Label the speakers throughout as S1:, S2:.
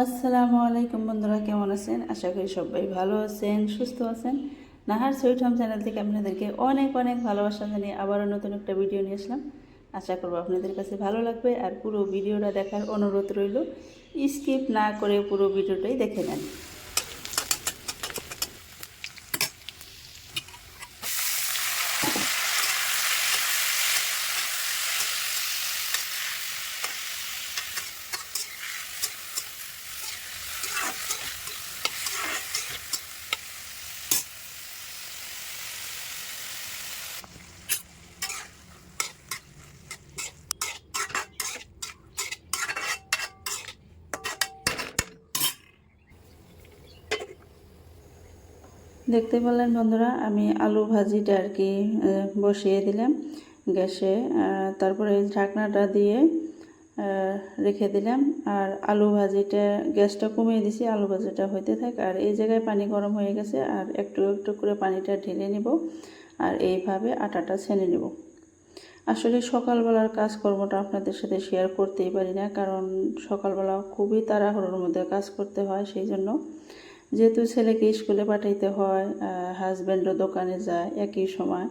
S1: আসসালামু আলাইকুম বন্ধুরা, কেমন আছেন? আশা করি সবাই ভালো আছেন, সুস্থ আছেন। নাহার সুইট হোম চ্যানেল থেকে আপনাদেরকে অনেক অনেক ভালোবাসা জানিয়ে আবারও নতুন একটা ভিডিও নিয়ে আসলাম। আশা করব আপনাদের কাছে ভালো লাগবে আর পুরো ভিডিওটা দেখার অনুরোধ রইল। স্কিপ না করে পুরো ভিডিওটাই দেখে নেন। দেখতে পেলেন বন্ধুরা, আমি আলু ভাজিটা আর কি বসিয়ে দিলাম গ্যাসে তারপরে ঢাকনাটা দিয়ে রেখে দিলাম। আর আলু ভাজিটা, গ্যাসটা কমিয়ে দিছি, আলু ভাজিটা হইতে থাক। আর এই জায়গায় পানি গরম হয়ে গেছে, আর একটু একটু করে পানিটা ঢেলে নিব, আর এইভাবে আটাটা ছেনে নেব। আসলে সকালবেলার কাজকর্মটা আপনাদের সাথে শেয়ার করতেই পারি না, কারণ সকালবেলা খুবই তাড়াহুড়োর মধ্যে কাজ করতে হয়, সেই জন্য যেহেতু ছেলেকে স্কুলে পাঠাইতে হয় হাজব্যান্ডও দোকানে যায় একই সময়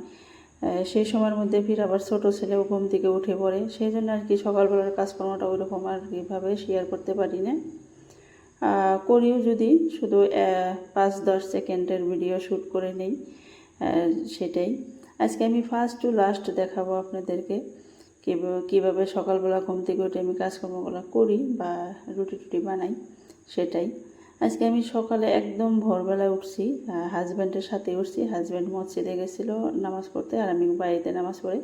S1: সেই সময়ের মধ্যে ফির আবার ছোটো ছেলেও ঘুম থেকে উঠে পড়ে। সেই জন্য আর কি সকালবেলার কাজকর্মটা ওইরকম আর কীভাবে শেয়ার করতে পারি না। করিও যদি, শুধু পাঁচ দশ সেকেন্ডের ভিডিও শ্যুট করে নেই সেটাই। আজকে আমি ফার্স্ট টু লাস্ট দেখাবো আপনাদেরকে কীভাবে কীভাবে সকালবেলা ঘুম থেকে উঠে আমি কাজকর্মগুলো করি বা রুটি টুটি বানাই, সেটাই। আজকে আমি সকালে একদম ভোরবেলায় উঠছি হাজব্যান্ডের সাথে উঠছি। হাজব্যান্ড মসজিদে গেছিল নামাজ পড়তে আর আমি বাড়িতে নামাজ পড়ে।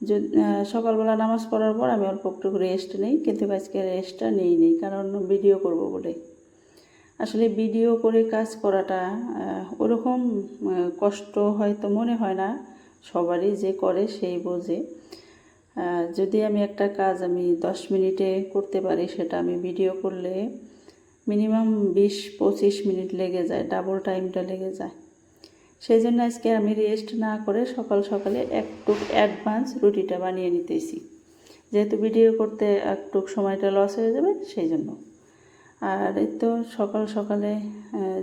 S1: যদি সকালবেলা নামাজ পড়ার পর আমি অল্প একটু রেস্ট নেই, কিন্তু আজকে রেস্টটা নেই নেই, কারণ ভিডিও করব বলে। আসলে ভিডিও করে কাজ করাটা ওরকম কষ্ট হয়তো মনে হয় না, সবারই যে করে সেই বোঝে। যদি আমি একটা কাজ আমি দশ মিনিটে করতে পারি, সেটা আমি ভিডিও করলে মিনিমাম বিশ পঁচিশ মিনিট লেগে যায় ডাবল টাইমটা লেগে যায়। সেই জন্য আজকে আমি রেস্ট না করে সকাল সকালে একটু অ্যাডভান্স রুটিটা বানিয়ে নিতেছি। যেহেতু ভিডিও করতে একটু সময়টা লস হয়ে যাবে, সেই জন্য। আর এই তো সকাল সকালে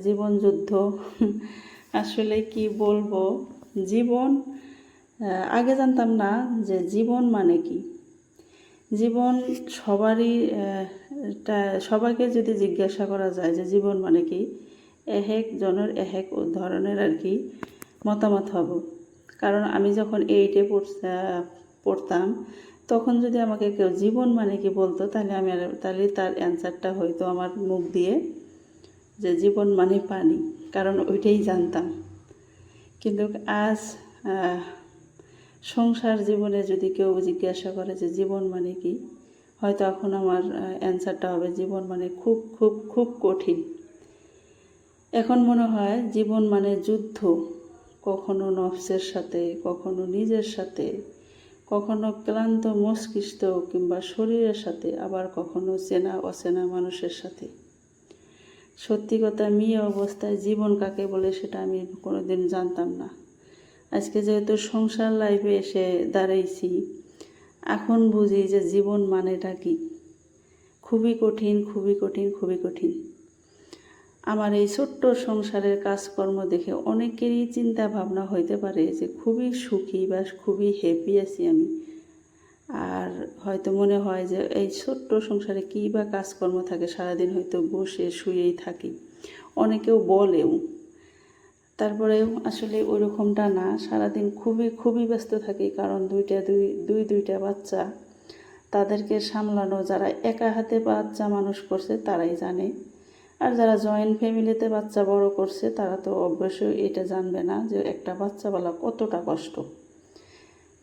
S1: জীবন যুদ্ধ। আসলে কি বলব? জীবন আগে জানতাম না যে জীবন মানে কি? জীবন সবারই আহ, টা- সবাইকে যদি জিজ্ঞাসা করা যায় যে জীবন মানে কি এক এক জনের এক এক ধরনের আর কি মতামত হব। কারণ আমি যখন এইটে পড়তাম তখন যদি আমাকে কেউ জীবন মানে কি বলতো তাহলে আমি তাহলে তার অ্যান্সারটা হয়তো আমার মুখ দিয়ে যে জীবন মানে পানি কারণ ওইটাই জানতাম। কিন্তু আজ সংসার জীবনে যদি কেউ জিজ্ঞাসা করে যে জীবন মানে কি হয়তো এখন আমার অ্যান্সারটা হবে জীবন মানে খুব খুব খুব কঠিন। এখন মনে হয় জীবন মানে যুদ্ধ। কখনো নফসের সাথে, কখনো নিজের সাথে, কখনো ক্লান্ত মস্তিষ্ক কিংবা শরীরের সাথে, আবার কখনো চেনা, অচেনা মানুষের সাথে। সত্যি কথা, মেয়ে অবস্থায় জীবন কাকে বলে সেটা আমি কোনোদিন জানতাম না। আজকে যেহেতু সংসার লাইফে এসে দাঁড়াইছি এখন বুঝি যে জীবন মানেটা কি? খুবই কঠিন খুবই কঠিন খুবই কঠিন। আমার এই ছোট্ট সংসারের কাজকর্ম দেখে অনেকেরই চিন্তা ভাবনা হইতে পারে যে খুবই সুখী বা খুবই হ্যাপি আছি আমি। আর হয়তো মনে হয় যে এই ছোট্ট সংসারে কী বা কাজকর্ম থাকে, সারাদিন হয়তো বসে শুয়েই থাকি। অনেকেও বলেও তারপরেও আসলে ওরকমটা না। সারাদিন খুবই খুবই ব্যস্ত থাকি, কারণ দুইটা, দুই দুই, দুইটা বাচ্চা। তাদেরকে সামলানো, যারা একা হাতে বাচ্চা মানুষ করছে, তারাই জানে। আর যারা জয়েন্ট ফ্যামিলিতে বাচ্চা বড় করছে, তারা তো অবশ্যই এটা জানবে না যে একটা বাচ্চা বলা কতটা কষ্ট।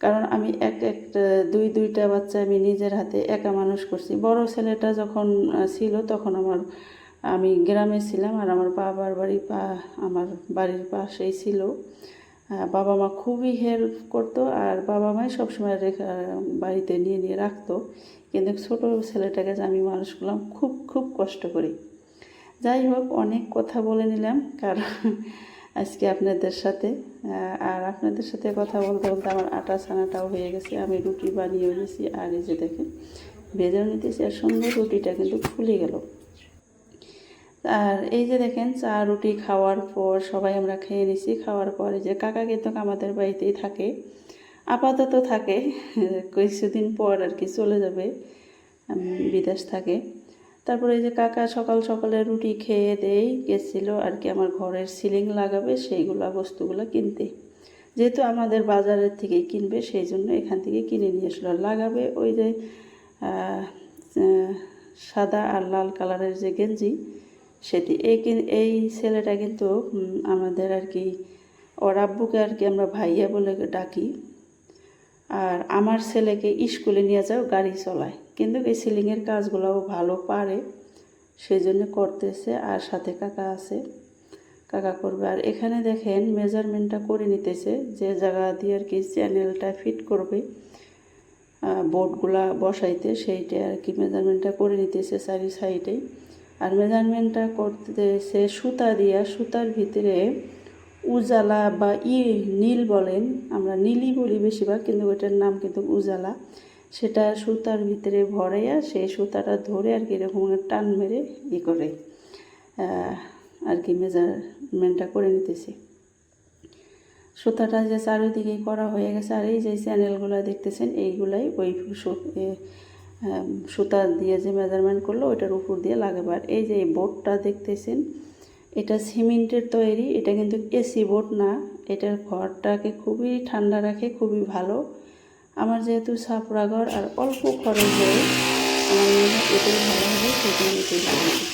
S1: কারণ আমি এক, একটা, দুই, দুইটা বাচ্চা আমি নিজের হাতে একা মানুষ করছি। বড় ছেলেটা যখন ছিল, তখন আমার আমি গ্রামে ছিলাম আর আমার বাবার বাড়ি পা, আমার বাড়ির পাশেই ছিল। বাবা মা খুবই হেল্প করতো আর বাবা মাই সবসময় রেখা, বাড়িতে নিয়ে নিয়ে রাখতো। কিন্তু ছোটো ছেলেটাকে আমি মানুষ করলাম, খুব খুব কষ্ট করি। যাই হোক, অনেক কথা বলে নিলাম, কারণ আজকে আপনাদের সাথে আর আপনাদের সাথে কথা বলতে বলতে আমার আটা ছানাটাও হয়ে গেছে। আমি রুটি বানিয়ে গেছি আর এই যে দেখেন, ভেজেও নিতেছি, আর সুন্দর রুটিটা কিন্তু ফুলে গেল। আর এই যে দেখেন, চা, রুটি খাওয়ার পর সবাই আমরা খেয়ে নিছি। খাওয়ার পর যে কাকা কিন্তু আমাদের বাড়িতেই থাকে, আপাতত থাকে, কিছুদিন পর আর কি চলে যাবে বিদেশ থাকে। তারপরে এই যে কাকা সকাল সকালে রুটি খেয়ে দেই, গেছিল আর কি আমার ঘরের সিলিং লাগাবে, সেইগুলা বস্তুগুলো কিনতে। যেহেতু আমাদের বাজারের থেকেই কিনবে, সেই জন্য এখান থেকে কিনে নিয়ে আসলো। লাগাবে ওই যে সাদা আর লাল কালারের যে গেঞ্জি সেটি, এই এই ছেলেটা কিন্তু আমাদের আর কি, ওর আর কি আমরা ভাইয়া বলে ডাকি। আর আমার ছেলেকে স্কুলে নিয়ে যাও, গাড়ি চলায়। কিন্তু এই সিলিংয়ের কাজগুলোও ভালো পারে সেই জন্য করতেছে, আর সাথে কাকা আছে। কাকা করবে। আর এখানে দেখেন মেজারমেন্টটা করে নিতেছে, যে জায়গা দিয়ে আর কি চ্যানেলটা ফিট করবে। বোর্ডগুলা বসাইতে, সেইটা আর কি মেজারমেন্টটা করে নিতেছে, চারি সাইডেই আর মেজারমেন্টটা করতে সে সুতা দিয়া, সুতার ভিতরে উজালা বা ই নীল বলেন, আমরা নীলই বলি বেশিরভাগ, কিন্তু ওইটার নাম কিন্তু উজালা। সেটা সুতার ভিতরে ভরাইয়া সেই সুতাটা ধরে আর কি এরকম টান মেরে ই করে আর কি মেজারমেন্টটা করে নিতেছি। সুতাটা যে চারিদিকে করা হয়ে গেছে, আর এই যে চ্যানেলগুলো দেখতেছেন, এইগুলাই ওই সুতা দিয়ে যে মেজারমেন্ট করল, ওইটার উপর দিয়ে লাগাবার এই যে বোর্ডটা দেখতেছেন, এটা সিমেন্টের তৈরি, এটা কিন্তু এসি বোর্ড না, এটার ঘরটাকে খুবই ঠান্ডা রাখে, খুবই ভালো। আমার যেহেতু সাপড়া ঘর আর অল্প খরচ হয়ে আমার মনে হয় এটাই ভালো হবে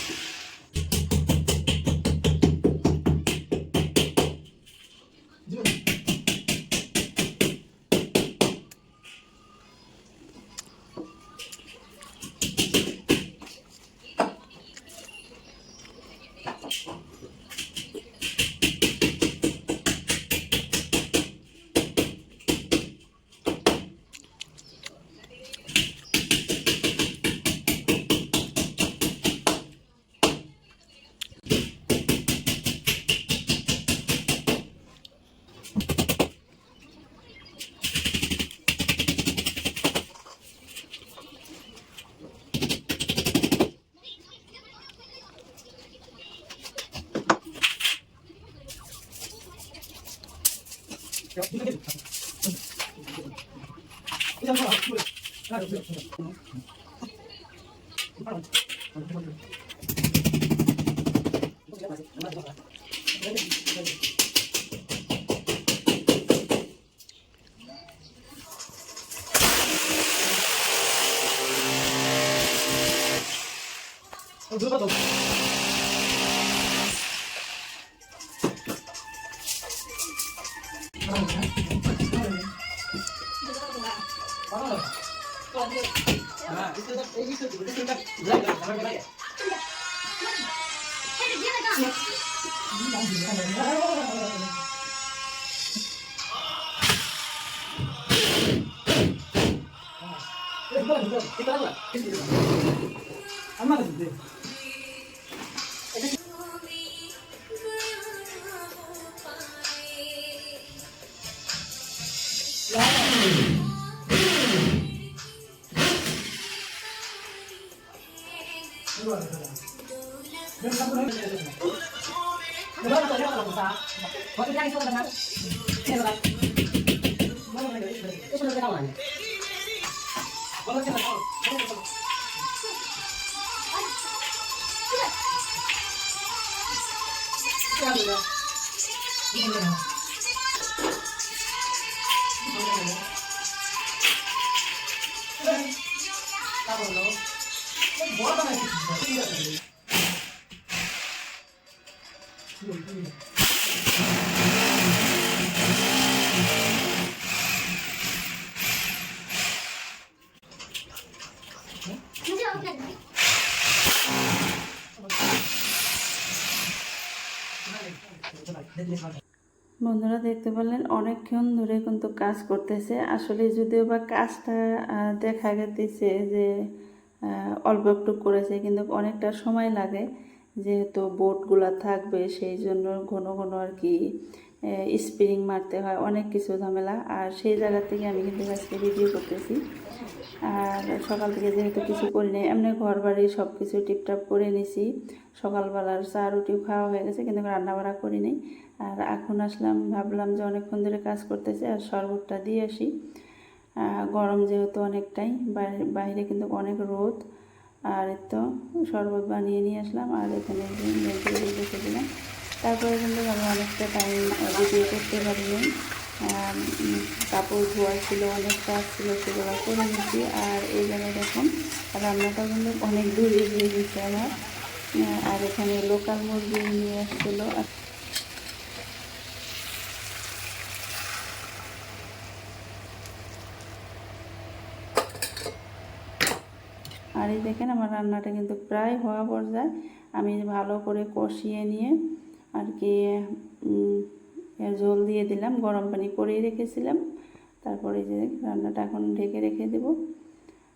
S1: 走走走走 안 맞았는데. সেই জন্য এটাই লাগিয়েছি বন্ধুরা দেখতে পারলেন, অনেকক্ষণ ধরে কিন্তু কাজ করতেছে। আসলে যদিও বা কাজটা দেখা গেতেছে যে অল্প একটু করেছে, কিন্তু অনেকটা সময় লাগে। যেহেতু বোটগুলা থাকবে, সেই জন্য ঘন ঘন আর কি স্প্রিং মারতে হয়, অনেক কিছু ঝামেলা। আর সেই জায়গা থেকে আমি কিন্তু আজকে ভিডিও করতেছি। আর সকাল থেকে যেহেতু কিছু করি নাই, এমনি ঘর বাড়ি সব কিছু টিপটাপ করে নিছি। সকালবেলার চা রুটিও খাওয়া হয়ে গেছে, কিন্তু রান্না বাড়া করি নাই। আর এখন আসলাম, ভাবলাম যে অনেকক্ষণ ধরে কাজ করতেছে, আর শরবতটা দিয়ে আসি। গরম যেহেতু অনেকটাই বাইরে কিন্তু অনেক রোদ। আর তো শরবত বানিয়ে নিয়ে আসলাম, আর এখানে দিলাম তারপরে কিন্তু আমি অনেকটা টাইম ভিডিও করতে পারিনি কাপড় ধোয়া ছিল, অনেক কাজ ছিল, সেগুলো করে নিচ্ছি আর এই জায়গায় দেখুন রান্নাটা কিন্তু অনেক দূর এগিয়ে গেছে আমার। আর এখানে লোকাল মুরগি নিয়ে আসছিল আর আর এই দেখেন, আমার রান্নাটা কিন্তু প্রায় হওয়া পর্যায়ে। আমি ভালো করে কষিয়ে নিয়ে আর কি জল দিয়ে দিলাম, গরম পানি করেই রেখেছিলাম। তারপরে যে রান্নাটা এখন ঢেকে রেখে দেব।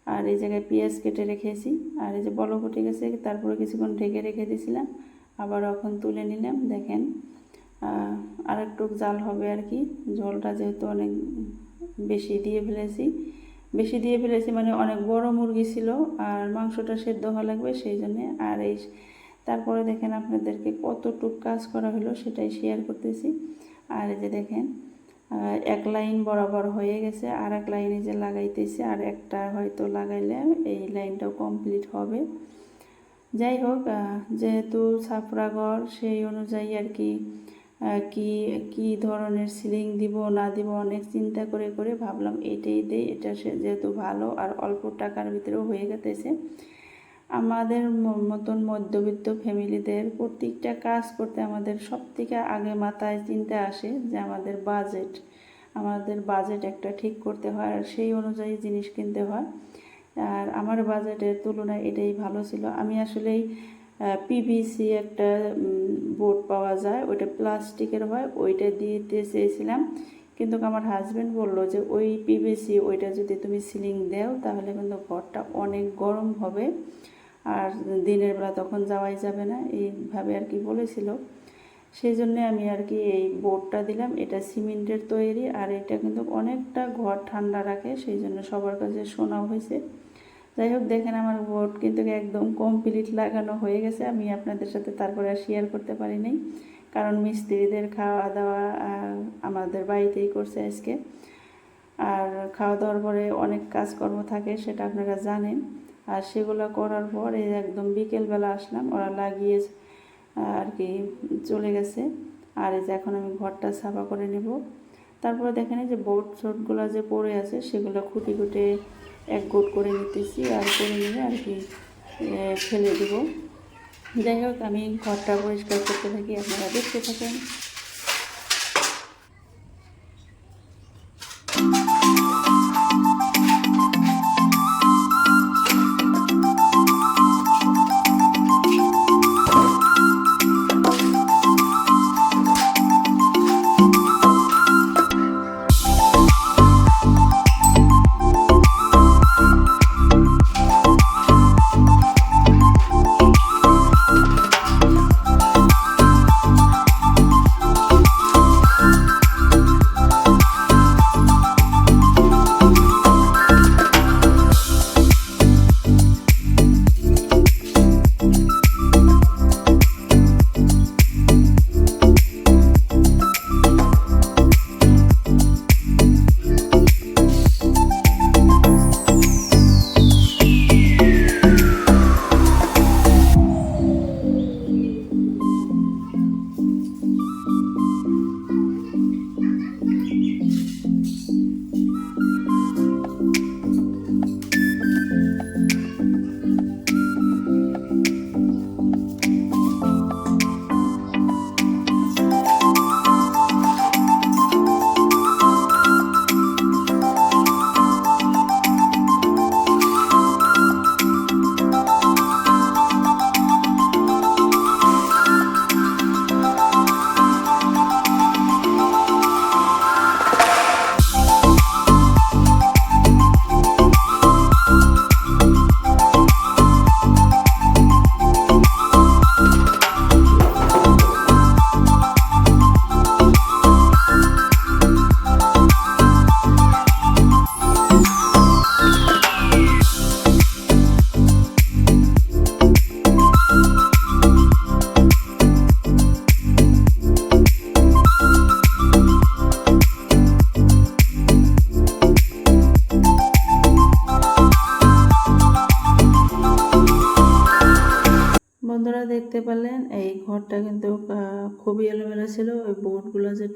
S1: আর এই জায়গায় পেঁয়াজ কেটে রেখেছি। আর এই যে বলক উঠে গেছে, তারপরে কিছুক্ষণ ঢেকে রেখে দিয়েছিলাম। আবার এখন তুলে নিলাম, দেখেন। আর একটু জাল হবে আর কি। জলটা যেহেতু অনেক বেশি দিয়ে ফেলেছি, বেশি দিয়ে ফেলেছি মানে অনেক বড় মুরগি ছিল, আর মাংসটা সেদ্ধ হওয়া লাগবে সেই জন্যে। আর এই তারপরে দেখেন আপনাদেরকে কতটুক কাজ করা হলো সেটাই শেয়ার করতেছি। আর এই যে দেখেন এক লাইন বরাবর হয়ে গেছে, আর এক লাইনে যে লাগাইতেছে, আর একটা হয়তো লাগাইলে এই লাইনটাও কমপ্লিট হবে। যাই হোক যেহেতু ছাপড়াঘর সেই অনুযায়ী আর কি কি কি ধরনের সিলিং দিব, না দিব, অনেক চিন্তা করে করে ভাবলাম এটাই দেই, এটা যেহেতু ভালো, আর অল্প টাকার ভিতরেও হয়ে গেতেছে আমাদের মতন মধ্যবিত্ত ফ্যামিলিদের প্রত্যেকটা কাজ করতে আমাদের সব থেকে আগে মাথায় চিন্তা আসে যে আমাদের বাজেট আমাদের বাজেট একটা ঠিক করতে হয় আর সেই অনুযায়ী জিনিস কিনতে হয়। আর আমার বাজেটের তুলনায় এটাই ভালো ছিল। আমি আসলেই পিভিসি একটা বোর্ড পাওয়া যায়, ওইটা প্লাস্টিকের হয়, ওইটা দিতে চেয়েছিলাম। কিন্তু আমার হাজব্যান্ড বলল যে ওই পিভিসি ওইটা যদি তুমি সিলিং দাও তাহলে কিন্তু ঘরটা অনেক গরম হবে। আর দিনের বেলা তখন যাওয়াই যাবে না, এইভাবে আর কি বলেছিল। সেই জন্য আমি আর কি এই বোর্ডটা দিলাম, এটা সিমেন্টের তৈরি আর এটা কিন্তু অনেকটা ঘর ঠান্ডা রাখে, সেই জন্য সবার কাছে শোনাও হয়েছে। যাই হোক, দেখেন আমার বোর্ড কিন্তু একদম কমপ্লিট লাগানো হয়ে গেছে, আমি আপনাদের সাথে তারপরে আর শেয়ার করতে পারি নাই, কারণ মিস্ত্রিদের খাওয়া দাওয়া আমাদের বাড়িতেই করছে আজকে। আর খাওয়া দাওয়ার পরে অনেক কাজকর্ম থাকে, সেটা আপনারা জানেন। আর সেগুলো করার পর এই একদম বিকেলবেলা আসলাম, ওরা লাগিয়ে আর কি, চলে গেছে। আর এই যে এখন আমি ঘরটা সাফা করে নেব। তারপরে দেখেন যে বোর্ড শোটগুলো যে পড়ে আছে, সেগুলো খুঁটি খুঁটে এক গোট করে নিতেছি আর করে নিয়ে আর কি ফেলে দেবো। যাই হোক, আমি ঘরটা পরিষ্কার করতে থাকি, আপনারা দেখতে থাকেন।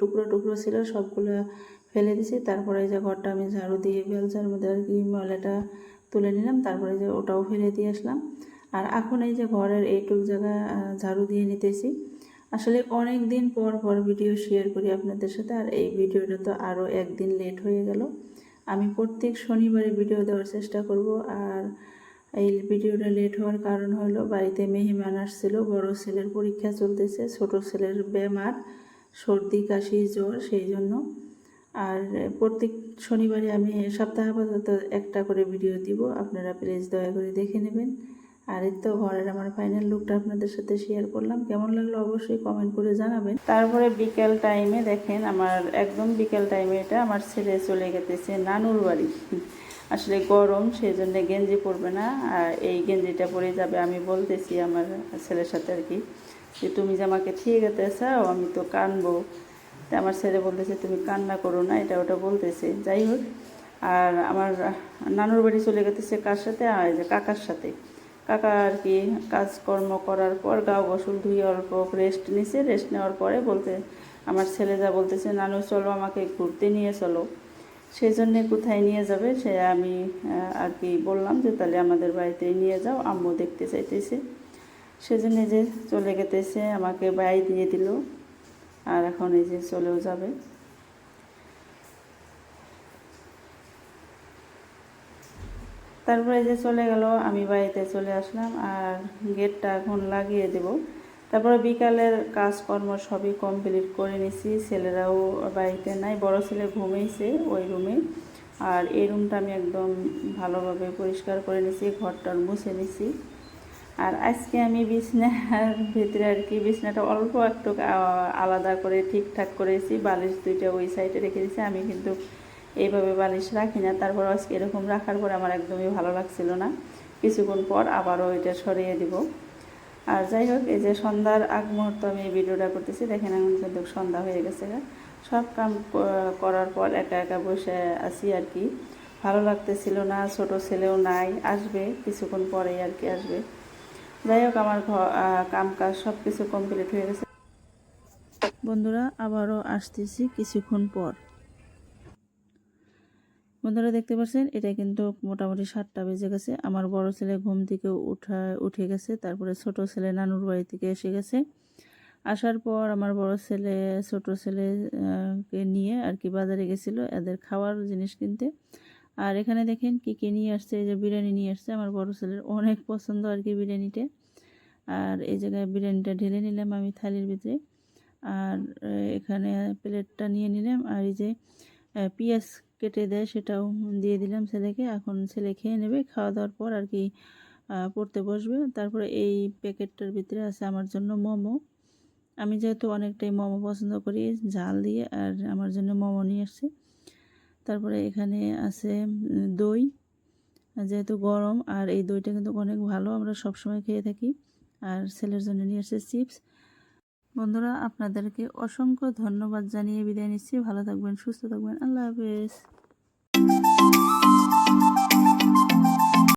S1: টুকরো টুকরো ছিল, সবগুলো ফেলে দিছি। তারপরে যে ঘরটা আমি ঝাড়ু দিয়ে বেলচার মধ্যে আর কি ময়লাটা তুলে নিলাম। তারপরে যে ওটাও ফেলে দিয়ে আসলাম। আর এখন এই যে ঘরের এইটুক জায়গা ঝাড়ু দিয়ে নিতেছি। আসলে অনেক দিন পর পর ভিডিও শেয়ার করি আপনাদের সাথে। আর এই ভিডিওটা তো আরও একদিন লেট হয়ে গেল। আমি প্রত্যেক শনিবারে ভিডিও দেওয়ার চেষ্টা করব। আর এই ভিডিওটা লেট হওয়ার কারণ হলো, বাড়িতে মেহমান আসছিল, বড় ছেলের পরীক্ষা চলতেছে, ছোট ছেলের বেমার। সর্দি, কাশি, জ্বর, সেই জন্য। আর প্রত্যেক শনিবারে আমি সপ্তাহে আপাতত একটা করে ভিডিও দিব। আপনারা প্লিজ দয়া করে দেখে নেবেন। আর এই তো ঘরের আমার ফাইনাল লুকটা আপনাদের সাথে শেয়ার করলাম। কেমন লাগল অবশ্যই কমেন্ট করে জানাবেন। তারপরে বিকেল টাইমে দেখেন আমার, একদম বিকেল টাইমে এটা আমার ছেলে চলে গেতেছে নানুর বাড়ি। আসলে গরম, সেই জন্য গেঞ্জি পরবে না। আর এই গেঞ্জিটা পরে যাবে আমি বলতেছি আমার ছেলের সাথে আর কি। যে তুমি যে আমাকে ঠিক চাও আমি তো কানবো। তা আমার ছেলে বলতেছে, তুমি কান্না করো না, এটা ওটা বলতেছে। যাই হোক, আর আমার নানুর বাড়ি চলে গেতেছে কার সাথে? আর যে কাকার সাথে। কাকা আর কি কাজকর্ম করার পর গাও গোসল ধুয়ে অল্প রেস্ট নিছে। রেস্ট নেওয়ার পরে বলতে, আমার ছেলে যা বলতেছে, নানু, চলো আমাকে ঘুরতে নিয়ে চলো। সেই জন্যে কোথায় নিয়ে যাবে? সে আমি আর কি বললাম যে, তাহলে আমাদের বাড়িতে নিয়ে যাও। আম্মু দেখতে চাইতেছে। সেজন্য যে চলে গেতেছে, আমাকে বাই দিয়ে দিল। আর এখন এই যে চলেও যাবে। তারপরে যে চলে গেল, আমি বাড়িতে চলে আসলাম আর গেটটা এখন লাগিয়ে দেব। তারপরে বিকালের কাজকর্ম সবই কমপ্লিট করে নিছি, ছেলেরাও বাড়িতে নাই, বড় ছেলে ঘুমিয়েছে ওই রুমে। আর এই রুমটা আমি একদম ভালোভাবে পরিষ্কার করে নিছি ঘরটা মুছে নিছি। আর আজকে আমি বিছনার ভিতরে আর কি, বিছনাটা অল্প একটু আলাদা করে ঠিকঠাক করেছি, বালিশ দুইটা ওই সাইডে রেখে দিয়েছি, আমি কিন্তু এইভাবে বালিশ রাখি না। তারপর আজকে এরকম রাখার পর আমার একদমই ভালো লাগছিল না। কিছুক্ষণ পর আবারও এটা সরিয়ে দিব। আর যাই হোক, এই যে সন্ধ্যার আগ মুহূর্ত আমি এই ভিডিওটা করতেছি, দেখেন এখন কিন্তু সন্ধ্যা হয়ে গেছে। সব কাম করার পর একা একা বসে আছি আর কি। ভালো লাগতেছিল না, ছোট ছেলেও নাই, আসবে, কিছুক্ষণ পরেই আর কি আসবে। যাই হোক আমার কাম কাজ সব কিছু কমপ্লিট হয়ে গেছে। বন্ধুরা আবারও আসতেছি কিছুক্ষণ পর। বন্ধুরা দেখতে পাচ্ছেন এটা কিন্তু মোটামুটি সাতটা বেজে গেছে। আমার বড় ছেলে ঘুম থেকে উঠা উঠে গেছে তারপরে ছোট ছেলে নানুর বাড়ি থেকে এসে গেছে। আসার পর আমার বড় ছেলে ছোট ছেলে আহ, কে নিয়ে আর কি বাজারে গেছিল এদের খাওয়ার জিনিস কিনতে। আর এখানে দেখেন কি কি নিয়ে আসছে, এই যে বিরিয়ানি নিয়ে আসছে। আমার বড় ছেলের অনেক পছন্দ আর কি বিরিয়ানিটা। আর এই জায়গায় বিরিয়ানিটা ঢেলে নিলাম আমি থালির ভিতরে। আর এখানে প্লেটটা নিয়ে নিলাম। আর এই যে পেঁয়াজ কেটে দেয় সেটাও দিয়ে দিলাম ছেলেকে। এখন ছেলে খেয়ে নেবে, খাওয়া দাওয়ার পর আর কি পড়তে বসবে। তারপরে এই প্যাকেটটার ভিতরে আছে আমার জন্য মোমো। আমি যেহেতু অনেকটাই মোমো পছন্দ করি, ঝাল দিয়ে, আর আমার জন্য মোমো নিয়ে আসছে। তারপরে এখানে আছে দই যেহেতু গরম, আর এই দইটা কিন্তু অনেক ভালো, আমরা সবসময় খেয়ে থাকি। আর ছেলের জন্য নিয়ে আসছে চিপস। বন্ধুরা, আপনাদেরকে অসংখ্য ধন্যবাদ জানিয়ে বিদায় নিচ্ছি। ভালো থাকবেন, সুস্থ থাকবেন। আল্লাহ হাফেজ।